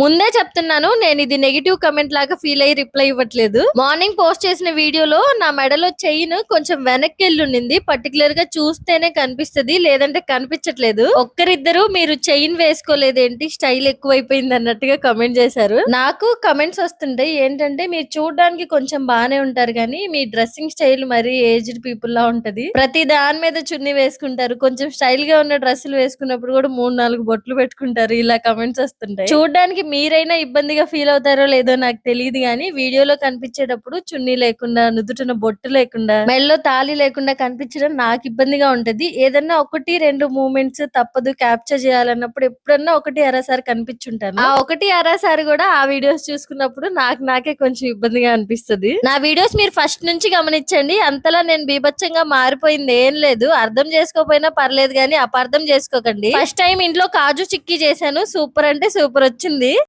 ముందే చెప్తున్నాను నేను ఇది నెగిటివ్ కమెంట్ లాగా ఫీల్ అయ్యి రిప్లై ఇవ్వట్లేదు. మార్నింగ్ పోస్ట్ చేసిన వీడియోలో నా మెడలో చైన్ కొంచెం వెనక్కి వెళ్ళుండింది పర్టికులర్గా చూస్తేనే కనిపిస్తది లేదంటే కనిపించట్లేదు. ఒక్కరిద్దరు మీరు చైన్ వేసుకోలేదేంటి? స్టైల్ ఎక్కువైపోయింది అన్నట్టుగా కమెంట్ చేశారు. నాకు కమెంట్స్ వస్తుంటాయి ఏంటంటే మీరు చూడడానికి కొంచెం బానే ఉంటారు కానీ మీ డ్రెస్సింగ్ స్టైల్ మరి ఏజ్డ్ పీపుల్ లా ఉంటది. ప్రతి దాని మీద చున్నీ వేసుకుంటారు. కొంచెం స్టైల్గా ఉన్న డ్రెస్సులు వేసుకున్నప్పుడు కూడా మూడు నాలుగు బొట్లు పెట్టుకుంటారు. ఇలా కమెంట్స్ వస్తుంటాయి. చూడడానికి మీరైనా ఇబ్బందిగా ఫీల్ అవుతారో లేదో నాకు తెలియదు కానీ వీడియోలో కనిపించేటప్పుడు చున్నీ లేకుండా నుదుటిన బొట్టు లేకుండా మెల్లో తాళి లేకుండా కనిపించడం నాకు ఇబ్బందిగా ఉంటది. ఏదన్నా ఒకటి రెండు మూమెంట్స్ తప్పదు క్యాప్చర్ చేయాలన్నప్పుడు ఎప్పుడన్నా ఒకటి అరాసారి కనిపించుంటాను. ఆ ఒకటి అరాసారి కూడా ఆ వీడియోస్ చూసుకున్నప్పుడు నాకు నాకే కొంచెం ఇబ్బందిగా అనిపిస్తది. నా వీడియోస్ మీరు ఫస్ట్ నుంచి గమనించండి. అంతలా నేను బీభత్సంగా మారిపోయింది. ఏం లేదు. అర్థం చేసుకోకపోయినా పర్లేదు కానీ అపార్థం చేసుకోకండి. ఫస్ట్ టైం ఇంట్లో కాజు చిక్కీ చేశాను. సూపర్ అంటే సూపర్ వచ్చింది.